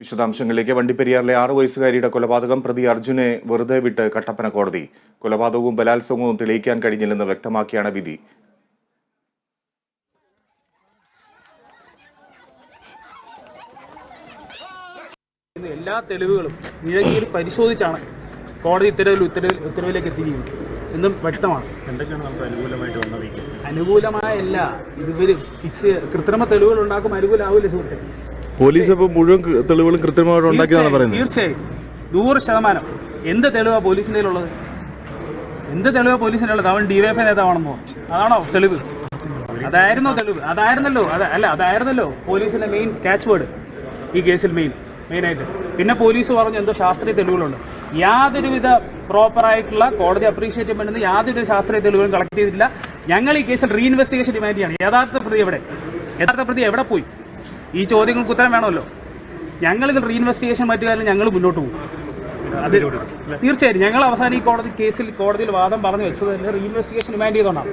വിശദാംശങ്ങളിലേക്ക് വണ്ടിപ്പെരിയാറിലെ ആറു വയസ്സുകാരിയുടെ കൊലപാതകം പ്രതി അർജുനെ വെറുതെ വിട്ട് കട്ടപ്പന കോടതി. കൊലപാതകവും ബലാത്സംഗവും തെളിയിക്കാൻ കഴിഞ്ഞില്ലെന്ന് വ്യക്തമാക്കിയാണ് വിധി. എല്ലാ തെളിവുകളും നിഴൽ പരിശോധിച്ചാണ് കോടതി ഇത്തരവിൽ ഉത്തരവിൽ ഉത്തരവിലേക്ക് എത്തിയിരിക്കുന്നത്. എന്നും വ്യക്തമാണ്. എന്തൊക്കെയാണ് നമുക്ക് അനുകൂലമായിട്ട് വന്നത് അനുകൂലമായ എല്ലാ അനുകൂലമായല്ല ഇവർ ഫിക്സ് കൃത്രിമ തെളിവുകൾ ഉണ്ടാക്കും. അനുകൂലമാവില്ല സുഹൃത്തെ പോലീസ് ഇപ്പോൾ മുഴുവൻ തെളിവുകളും കൃത്യമായിട്ട് ഉണ്ടാക്കിയതാണ് പറയുന്നത്? തീർച്ചയായും. നൂറ് ശതമാനം. എന്ത് തെളിവാ പോലീസിന്റെ ഉള്ളത് എന്ത് തെളിവാണ് പോലീസിന്റെ ഉള്ളത് അവൻ ഡിവൈഎഫ്ഐ നേതാവാണെന്നോ അതാണോ തെളിവ്? അതായിരുന്നോ തെളിവ്? അതായിരുന്നല്ലോ. അത് അല്ല അതായിരുന്നല്ലോ. പോലീസിന്റെ മെയിൻ ക്യാച്ച് വേർഡ് ഈ കേസിൽ മെയിൻ മെയിനായിട്ട് പിന്നെ പോലീസ് പറഞ്ഞു എന്തോ ശാസ്ത്രീയ തെളിവുകളുണ്ട്. യാതൊരുവിധ പ്രോപ്പറായിട്ടുള്ള കോടതി അപ്രീഷിയേറ്റ് ചെയ്യുന്ന യാതൊരു ശാസ്ത്രീയ തെളിവുകളും കളക്ട് ചെയ്തിട്ടില്ല. ഞങ്ങൾ ഈ കേസിൽ റീഇൻവെസ്റ്റിഗേഷൻ ഡിമാൻഡ് ചെയ്യാണ്. യഥാർത്ഥ പ്രതി എവിടെ? യഥാർത്ഥ പ്രതി എവിടെ പോയി? ഈ ചോദ്യങ്ങൾക്ക് ഉത്തരം വേണമല്ലോ. ഞങ്ങളിതിൽ റീഇൻവെസ്റ്റിഗേഷൻ മറ്റു കാര്യം ഞങ്ങൾ മുന്നോട്ട് പോകും. അത് തീർച്ചയായും ഞങ്ങൾ അവസാനം ഈ കോടതി കേസിൽ കോടതിയിൽ വാദം പറഞ്ഞു വെച്ചത് തന്നെ റീഇൻവെസ്റ്റിഗേഷൻ ഡിമാൻഡ് ചെയ്തുകൊണ്ടാണ്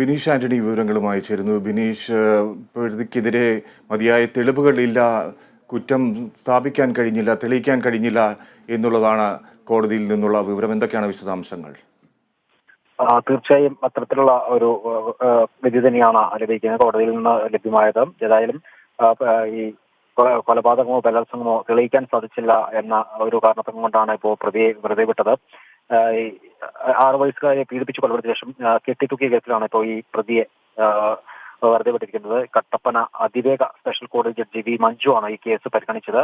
ബിനീഷ് ആന്റണി വിവരങ്ങളുമായി ചേരുന്നു. ബിനീഷ് പ്രതിക്കെതിരെ മതിയായ തെളിവുകളില്ല. കുറ്റം സ്ഥാപിക്കാൻ കഴിഞ്ഞില്ല തെളിയിക്കാൻ കഴിഞ്ഞില്ല എന്നുള്ളതാണ് കോടതിയിൽ നിന്നുള്ള വിവരം. എന്തൊക്കെയാണ് വിശദാംശങ്ങൾ? തീർച്ചയായും അത്തരത്തിലുള്ള ഒരു വിധി തന്നെയാണ് ലഭിക്കുന്നത് കോടതിയിൽ നിന്ന് ലഭ്യമായത്. ഏതായാലും ഈ കൊലപാതകമോ ബലാത്സംഗമോ തെളിയിക്കാൻ സാധിച്ചില്ല എന്ന ഒരു കാരണത്തും കൊണ്ടാണ് ഇപ്പോൾ പ്രതിയെ വെറുതെ വിട്ടത്. ആറ് വയസ്സുകാരെ പീഡിപ്പിച്ച് കൊലപ്പെടുത്തിയ ശേഷം കെട്ടിത്തൂക്കിയ കേസിലാണ് ഇപ്പോൾ ഈ പ്രതിയെ വെറുതെ വിട്ടിരിക്കുന്നത്. കട്ടപ്പന അതിവേഗ സ്പെഷ്യൽ കോടതി ജഡ്ജി വി മഞ്ജു ആണ് ഈ കേസ് പരിഗണിച്ചത്.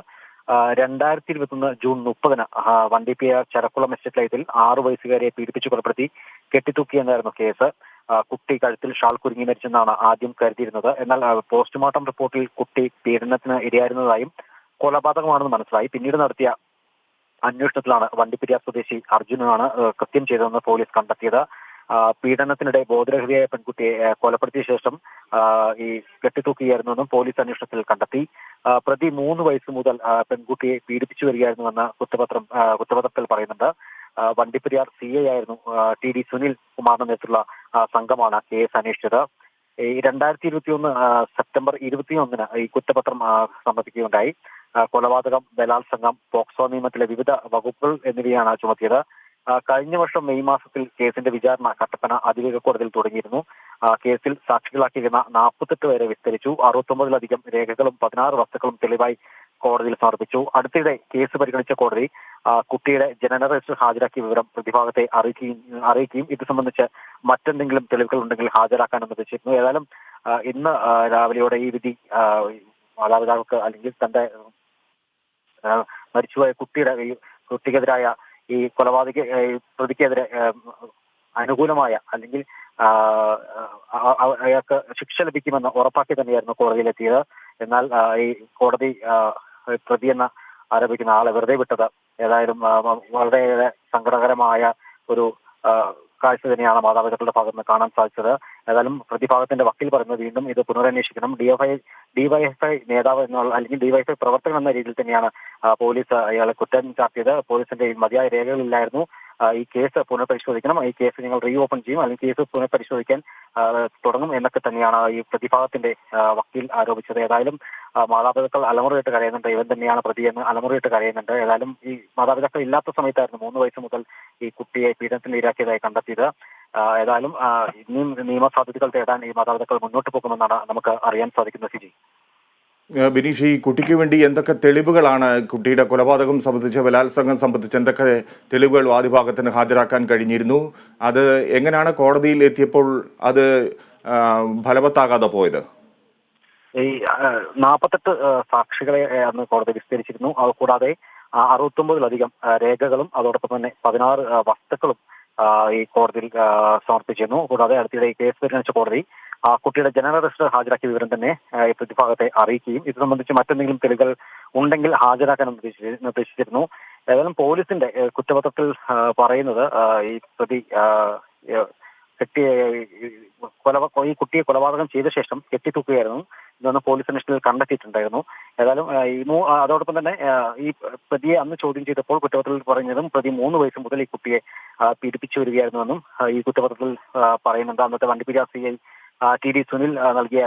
രണ്ടായിരത്തി ഇരുപത്തൊന്ന് ജൂൺ മുപ്പതിന് വണ്ടിപ്പിയ ചരക്കുളം എസ്റ്റേറ്റ് ലൈറ്റിൽ ആറു വയസ്സുകാരെ പീഡിപ്പിച്ച് കൊലപ്പെടുത്തി കെട്ടിത്തൂക്കി എന്നായിരുന്നു കേസ് കുട്ടി കഴുത്തിൽ ഷാൾ കുരുങ്ങി മരിച്ചെന്നാണ് ആദ്യം കരുതിയിരുന്നത്. എന്നാൽ പോസ്റ്റ്മോർട്ടം റിപ്പോർട്ടിൽ കുട്ടി പീഡനത്തിന് ഇരയായിരുന്നതായും കൊലപാതകമാണെന്ന് മനസ്സിലായി. പിന്നീട് നടത്തിയ അന്വേഷണത്തിലാണ് വണ്ടിപ്പെരിയാർ സ്വദേശി അർജുനാണ് കൃത്യം ചെയ്തതെന്ന് പോലീസ് കണ്ടെത്തിയത്. പീഡനത്തിനിടെ ബോധരഹിതയായ പെൺകുട്ടിയെ കൊലപ്പെടുത്തിയ ശേഷം ഈ കെട്ടിത്തൂക്കുകയായിരുന്നുവെന്നും പോലീസ് അന്വേഷണത്തിൽ കണ്ടെത്തി. പ്രതി മൂന്ന് വയസ്സ് മുതൽ പെൺകുട്ടിയെ പീഡിപ്പിച്ചു വരികയായിരുന്നുവെന്ന് കുറ്റപത്രം കുറ്റപത്രത്തിൽ പറയുന്നുണ്ട്. വണ്ടിപ്പെരിയാർ സി ഐ ആയിരുന്നു ടി ഡി സുനിൽ കുമാറിന്റെ നേതൃത്വത്തിലുള്ള സംഘമാണ് കേസ് അന്വേഷിച്ചത്. ഈ രണ്ടായിരത്തി ഇരുപത്തി ഒന്ന് സെപ്റ്റംബർ ഇരുപത്തിയൊന്നിന് ഈ കുറ്റപത്രം സമർപ്പിക്കുകയുണ്ടായി. കൊലപാതകം ബലാത്സംഗം പോക്സോ നിയമത്തിലെ വിവിധ വകുപ്പുകൾ എന്നിവയാണ് ചുമത്തിയത്. കഴിഞ്ഞ വർഷം മെയ് മാസത്തിൽ കേസിന്റെ വിചാരണ കട്ടപ്പന അതിവേഗ കോടതിയിൽ തുടങ്ങിയിരുന്നു. കേസിൽ സാക്ഷികളാക്കിയിരുന്ന നാൽപ്പത്തെട്ട് പേരെ വിസ്തരിച്ചു. അറുപത്തൊമ്പതിലധികം രേഖകളും പതിനാറ് വസ്തുക്കളും തെളിവായി കോടതിയിൽ സമർപ്പിച്ചു. അടുത്തിടെ കേസ് പരിഗണിച്ച കോടതി കുട്ടിയുടെ ജനന രജിസ്റ്റർ ഹാജരാക്കിയ വിവരം പ്രതിഭാഗത്തെ അറിയിക്കുകയും അറിയിക്കുകയും ഇത് സംബന്ധിച്ച് മറ്റെന്തെങ്കിലും തെളിവുകൾ ഉണ്ടെങ്കിൽ ഹാജരാക്കാൻ അനുവദിച്ചിരുന്നു ഏതായാലും ഇന്ന് രാവിലെയോടെ ഈ വിധി മാതാപിതാക്കൾക്ക് അല്ലെങ്കിൽ തന്റെ മരിച്ചുപോയ കുട്ടിയുടെ ഈ കുട്ടിക്കെതിരായ ഈ കൊലപാതക പ്രതിക്കെതിരെ അനുകൂലമായ അല്ലെങ്കിൽ അയാൾക്ക് ശിക്ഷ ലഭിക്കുമെന്ന് ഉറപ്പാക്കി തന്നെയായിരുന്നു കോടതിയിലെത്തിയത്. എന്നാൽ ഈ കോടതി പ്രതി പ്രതിയെന്ന് ആരോപിക്കുന്ന ആളെ വെറുതെ വിട്ടത് ഏതായാലും വളരെയേറെ സങ്കടകരമായ ഒരു കാഴ്ച തന്നെയാണ് മാതാപിതാക്കളുടെ ഭാഗത്ത് നിന്ന് കാണാൻ സാധിച്ചത്. ഏതായാലും പ്രതിഭാഗത്തിന്റെ വക്കീൽ പറയുന്നത് വീണ്ടും ഇത് പുനരന്വേഷിക്കണം. ഡിഎഫ്ഐ ഡിവൈഎഫ്ഐ നേതാവ് എന്നുള്ള അല്ലെങ്കിൽ ഡിവൈഎഫ്ഐ പ്രവർത്തകൻ എന്ന രീതിയിൽ തന്നെയാണ് പോലീസ് അയാളെ കുറ്റം ചാർത്തിയത്. പോലീസിന്റെ മതിയായ രേഖകളില്ലായിരുന്നു. ഈ കേസ് പുനഃപരിശോധിക്കണം. ഈ കേസ് ഞങ്ങൾ റീ ഓപ്പൺ ചെയ്യും. അല്ലെങ്കിൽ കേസ് പുനഃപരിശോധിക്കാൻ തുടങ്ങും എന്നൊക്കെ തന്നെയാണ് ഈ പ്രതിഭാഗത്തിന്റെ വക്കീൽ ആരോപിച്ചത്. ഏതായാലും മാതാപിതാക്കൾ അലമുറയിട്ട് കരയുന്നുണ്ട്. ഇവൻ തന്നെയാണ് പ്രതിയെന്ന് അലമുറയിട്ട് കരയുന്നുണ്ട്. ഏതായാലും ഈ മാതാപിതാക്കൾ ഇല്ലാത്ത സമയത്തായിരുന്നു മൂന്ന് വയസ്സ് മുതൽ ഈ കുട്ടിയെ പീഡനത്തിന് ഇരാക്കിയതായി കണ്ടെത്തിയത്. ഏതായാലും ഇനിയും നിയമസാധ്യതകൾ തേടാൻ ഈ മാതാപിതാക്കൾ മുന്നോട്ട് പോകുമെന്നാണ് നമുക്ക് അറിയാൻ സാധിക്കുന്നത് സിജി. ബിനീഷ് ഈ കുട്ടിക്ക് വേണ്ടി എന്തൊക്കെ തെളിവുകളാണ് കുട്ടിയുടെ കൊലപാതകം സംബന്ധിച്ച് ബലാത്സംഗം സംബന്ധിച്ച് എന്തൊക്കെ തെളിവുകൾ വാദിഭാഗത്തിന് ഹാജരാക്കാൻ കഴിഞ്ഞിരുന്നു? അത് എങ്ങനെയാണ് കോടതിയിൽ എത്തിയപ്പോൾ അത് ഫലവത്താകാതെ പോയത്? ഈ നാൽപ്പത്തെട്ട് സാക്ഷികളെ അന്ന് കോടതി വിസ്തരിച്ചിരുന്നു. അത് കൂടാതെ അറുപത്തൊമ്പതിലധികം രേഖകളും അതോടൊപ്പം തന്നെ പതിനാറ് വസ്തുക്കളും ഈ കോടതിയിൽ സമർപ്പിച്ചിരുന്നു. കൂടാതെ അടുത്തിടെ കേസ് പരിഗണിച്ച കോടതി ആ കുട്ടിയുടെ ജനറൽ രജിസ്റ്റർ ഹാജരാക്കിയ വിവരം തന്നെ പ്രതിഭാഗത്തെ അറിയിക്കുകയും ഇത് സംബന്ധിച്ച് മറ്റെന്തെങ്കിലും തെളിവുകൾ ഉണ്ടെങ്കിൽ ഹാജരാക്കാൻ നിർദ്ദേശിച്ചി- നിർദ്ദേശിച്ചിരുന്നു. ഏതായാലും പോലീസിന്റെ കുറ്റപത്രത്തിൽ പറയുന്നത് ഈ പ്രതി കെട്ടി കൊല ഈ കുട്ടിയെ കൊലപാതകം ചെയ്ത ശേഷം കെട്ടിത്തൂക്കുകയായിരുന്നു. ഇതൊന്ന് പോലീസ് അന്വേഷണത്തിൽ കണ്ടെത്തിയിട്ടുണ്ടായിരുന്നു. ഏതായാലും ഈ മൂ അതോടൊപ്പം തന്നെ ഈ പ്രതിയെ അന്ന് ചോദ്യം ചെയ്തപ്പോൾ കുറ്റപത്രത്തിൽ പറഞ്ഞതും പ്രതി മൂന്ന് വയസ്സ് മുതൽ ഈ കുട്ടിയെ പീഡിപ്പിച്ചു വരികയായിരുന്നുവെന്നും ഈ കുറ്റപത്രത്തിൽ പറയുന്നുണ്ട്. അന്നത്തെ വണ്ടിപ്പിര C I T D Sunil നൽകിയ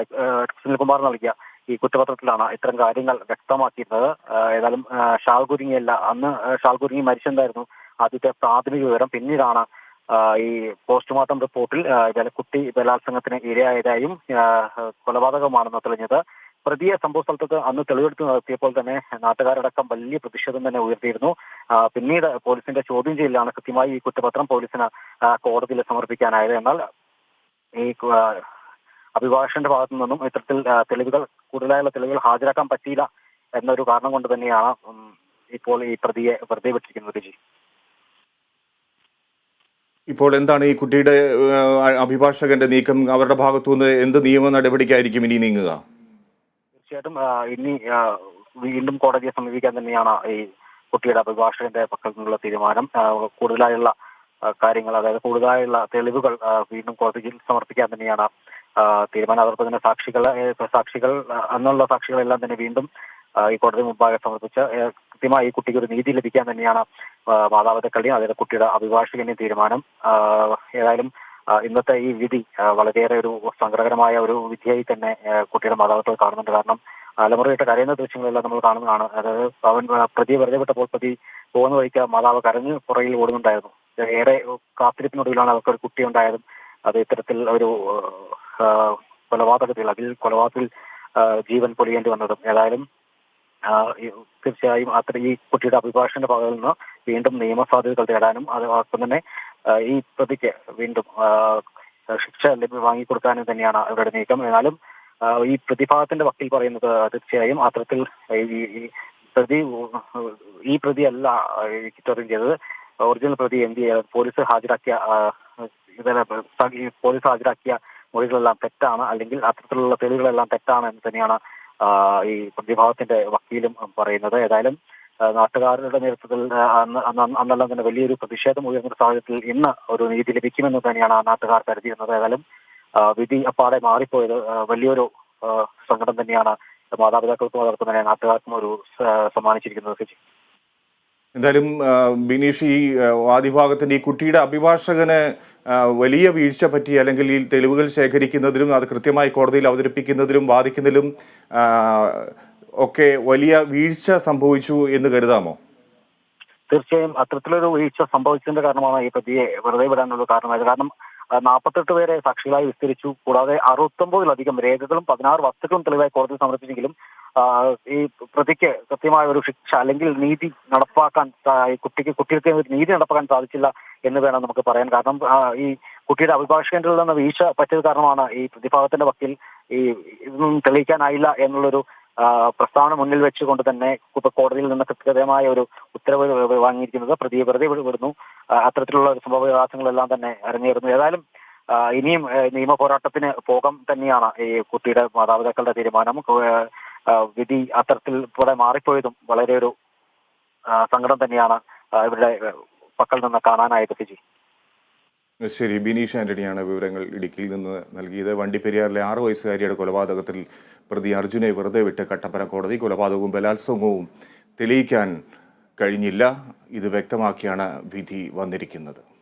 സുനിൽകുമാർ നൽകിയ ഈ കുറ്റപത്രത്തിലാണ് ഇത്തരം കാര്യങ്ങൾ വ്യക്തമാക്കിയിരുന്നത്. ഏതായാലും ഷാൽ കുരുങ്ങിയല്ല. അന്ന് ഷാൽ കുരുങ്ങി മരിച്ചെന്തായിരുന്നു? ആദ്യത്തെ പ്രാഥമിക വിവരം പിന്നീടാണ് ഈ പോസ്റ്റ്മോർട്ടം റിപ്പോർട്ടിൽ ജലക്കുട്ടി ബലാത്സംഗത്തിന് ഇരയായതായും കൊലപാതകമാണെന്ന് തെളിഞ്ഞത്. പ്രതിയെ സംഭവ സ്ഥലത്ത് അന്ന് തെളിവെടുത്ത് നടത്തിയപ്പോൾ തന്നെ നാട്ടുകാരടക്കം വലിയ പ്രതിഷേധം തന്നെ ഉയർത്തിയിരുന്നു. പിന്നീട് പോലീസിന്റെ ചോദ്യം ചെയ്യലാണ് കൃത്യമായി ഈ കുറ്റപത്രം പോലീസിന് കോടതിയിൽ സമർപ്പിക്കാനായത്. എന്നാൽ ഈ അഭിഭാഷകന്റെ ഭാഗത്തു നിന്നും ഇത്തരത്തിൽ തെളിവുകൾ കൂടുതലായുള്ള തെളിവുകൾ ഹാജരാക്കാൻ പറ്റിയില്ല എന്നൊരു കാരണം കൊണ്ട് തന്നെയാണ് ഇപ്പോൾ ഈ പ്രതിയെ വെറുതെ വിട്ടിരിക്കുന്നത് രുചി. ഇപ്പോൾ എന്താണ് ഈ കുട്ടിയുടെ അഭിഭാഷകന്റെ നീക്കം? അവരുടെ ഭാഗത്തുനിന്ന് എന്ത് നിയമ നടപടിക്കായിരിക്കും ഇനി നീങ്ങുക? തീർച്ചയായിട്ടും ഇനി വീണ്ടും കോടതിയെ സമീപിക്കാൻ തന്നെയാണ് ഈ കുട്ടിയുടെ അഭിഭാഷകന്റെ പക്കൽ നിന്നുള്ള തീരുമാനം കൂടുതലായുള്ള കാര്യങ്ങൾ അതായത് കൂടുതലായുള്ള തെളിവുകൾ വീണ്ടും കോടതിയിൽ സമർപ്പിക്കാൻ തന്നെയാണ് തീരുമാനം. അതോടൊപ്പം തന്നെ സാക്ഷികൾ സാക്ഷികൾ അന്നുള്ള സാക്ഷികളെല്ലാം തന്നെ വീണ്ടും ഈ കോടതി മുമ്പാകെ സമർപ്പിച്ച കൃത്യമായി ഈ കുട്ടിക്ക് ഒരു നീതി ലഭിക്കാൻ തന്നെയാണ് മാതാപിതാക്കളുടെയും അതായത് കുട്ടിയുടെ അഭിഭാഷകന്റെയും തീരുമാനം. ഏതായാലും ഇന്നത്തെ ഈ വിധി വളരെയേറെ ഒരു സങ്കടകരമായ ഒരു വിധിയായി തന്നെ കുട്ടിയുടെ മാതാപിതാക്കൾ കാണുന്നുണ്ട്. കാരണം അലമുറയിട്ട് കരയുന്ന ദൃശ്യങ്ങളെല്ലാം നമ്മൾ കാണുന്നതാണ്. അതായത് അവൻ പ്രതി വെറുതെ വിട്ടപ്പോൾ പ്രതി പോകുന്ന വഴിക്ക് മാതാവ് കരഞ്ഞ് പുറകിൽ ഓടുന്നുണ്ടായിരുന്നു. ഏറെ കാത്തിരിപ്പിനൊടുവിലാണ് അവർക്ക് ഒരു കുട്ടി ഉണ്ടായതും. അത് ഇത്തരത്തിൽ ഒരു കൊലപാതകത്തിൽ അതിൽ കൊലപാതകത്തിൽ ജീവൻ പൊലിയേണ്ടി വന്നതും. ഏതായാലും തീർച്ചയായും അത്ര ഈ കുട്ടിയുടെ അഭിഭാഷകന്റെ ഭാഗത്തു നിന്ന് വീണ്ടും നിയമസാധ്യതകൾ തേടാനും അതോടൊപ്പം തന്നെ ഈ പ്രതിക്ക് വീണ്ടും ശിക്ഷ വാങ്ങിക്കൊടുക്കാനും തന്നെയാണ് അവരുടെ നീക്കം. എന്നാലും ഈ പ്രതിഭാഗത്തിന്റെ വക്കീൽ പറയുന്നത് തീർച്ചയായും അത്തരത്തിൽ പ്രതി ഈ പ്രതിയല്ല ചോദ്യം ചെയ്തത്. ഒറിജിനൽ പ്രതി എം ബി പോലീസ് ഹാജരാക്കിയ പോലീസ് ഹാജരാക്കിയ മൊഴികളെല്ലാം തെറ്റാണ് അല്ലെങ്കിൽ അത്തരത്തിലുള്ള തെളിവുകളെല്ലാം തെറ്റാണ് എന്ന് തന്നെയാണ് ഈ പ്രതിഭാഗത്തിന്റെ വക്കീലും പറയുന്നത്. ഏതായാലും നാട്ടുകാരുടെ നേതൃത്വത്തിൽ അന്നെല്ലാം തന്നെ വലിയൊരു പ്രതിഷേധം ഉയർന്ന സാഹചര്യത്തിൽ ഇന്ന് ഒരു നീതി ലഭിക്കുമെന്ന് തന്നെയാണ് ആ നാട്ടുകാർ കരുതിയിരുന്നത്. ഏതായാലും വിധി അപ്പാടെ മാറിപ്പോയത് വലിയൊരു സങ്കടം തന്നെയാണ് മാതാപിതാക്കൾക്കും അതോടൊപ്പം തന്നെ നാട്ടുകാർക്കും ഒരു സമ്മാനിച്ചിരിക്കുന്നത് എന്തായാലും ബിനീഷ് ഈ വാദിഭാഗത്തിന്റെ ഈ കുട്ടിയുടെ അഭിഭാഷകന് വലിയ വീഴ്ച പറ്റി അല്ലെങ്കിൽ ഈ തെളിവുകൾ ശേഖരിക്കുന്നതിലും അത് കൃത്യമായി കോടതിയിൽ അവതരിപ്പിക്കുന്നതിലും വാദിക്കുന്നതിലും ഒക്കെ വലിയ വീഴ്ച സംഭവിച്ചു എന്ന് കരുതാമോ? തീർച്ചയായും അത്തരത്തിലൊരു വീഴ്ച സംഭവിച്ചതിന്റെ കാരണമാണ് ഈ പ്രതിയെ വെറുതെ വിടാനുള്ള കാരണമായത്. കാരണം നാൽപ്പത്തെട്ട് പേരെ സാക്ഷികളായി വിസ്തരിച്ചു. കൂടാതെ അറുപത്തൊമ്പതിലധികം രേഖകളും പതിനാറ് വസ്തുക്കളും തെളിവായി കോടതി സമർപ്പിച്ചെങ്കിലും ഈ പ്രതിക്ക് കൃത്യമായ ഒരു ശിക്ഷ അല്ലെങ്കിൽ നീതി നടപ്പാക്കാൻ കുട്ടിക്ക് കുട്ടികൾക്ക് നീതി നടപ്പാക്കാൻ സാധിച്ചില്ല എന്ന് വേണം നമുക്ക് പറയാൻ. കാരണം ഈ കുട്ടിയുടെ അഭിഭാഷകന്റെ നിന്ന് വീഴ്ച പറ്റിയത് കാരണമാണ് ഈ പ്രതിഭാഗത്തിന്റെ വക്കീൽ ഈ ഇതൊന്നും തെളിയിക്കാനായില്ല എന്നുള്ളൊരു പ്രസ്താവന മുന്നിൽ വെച്ചുകൊണ്ട് തന്നെ കോടതിയിൽ നിന്ന് കൃത്യമായ ഒരു ഉത്തരവ് വാങ്ങിയിരിക്കുന്നത്. പ്രതിയെ വെറുതെ വിട- വിടുന്നു. അത്തരത്തിലുള്ള സംഭവ വികാസങ്ങളെല്ലാം തന്നെ അരങ്ങേറുന്നു. ഏതായാലും ഇനിയും നിയമ പോരാട്ടത്തിന് പോകം തന്നെയാണ് ഈ കുട്ടിയുടെ മാതാപിതാക്കളുടെ തീരുമാനം. വിധി അത്തരത്തിൽ ഇവിടെ മാറിപ്പോയതും വളരെ ഒരു സങ്കടം തന്നെയാണ് ഇവരുടെ പക്കൽ നിന്ന് കാണാനായത് ഫിജി ശരി. ബിനീഷ് ആന്റണിയാണ് വിവരങ്ങൾ ഇടുക്കിയിൽ നിന്ന് നൽകിയത്. വണ്ടിപ്പെരിയാറിലെ ആറു വയസ്സുകാരിയുടെ കൊലപാതകത്തിൽ പ്രതി അർജുനെ വെറുതെ വിട്ട് കട്ടപ്പന കോടതി കൊലപാതകവും ബലാത്സംഗവും തെളിയിക്കാൻ കഴിഞ്ഞില്ല. ഇത് വ്യക്തമാക്കിയാണ് വിധി വന്നിരിക്കുന്നത്.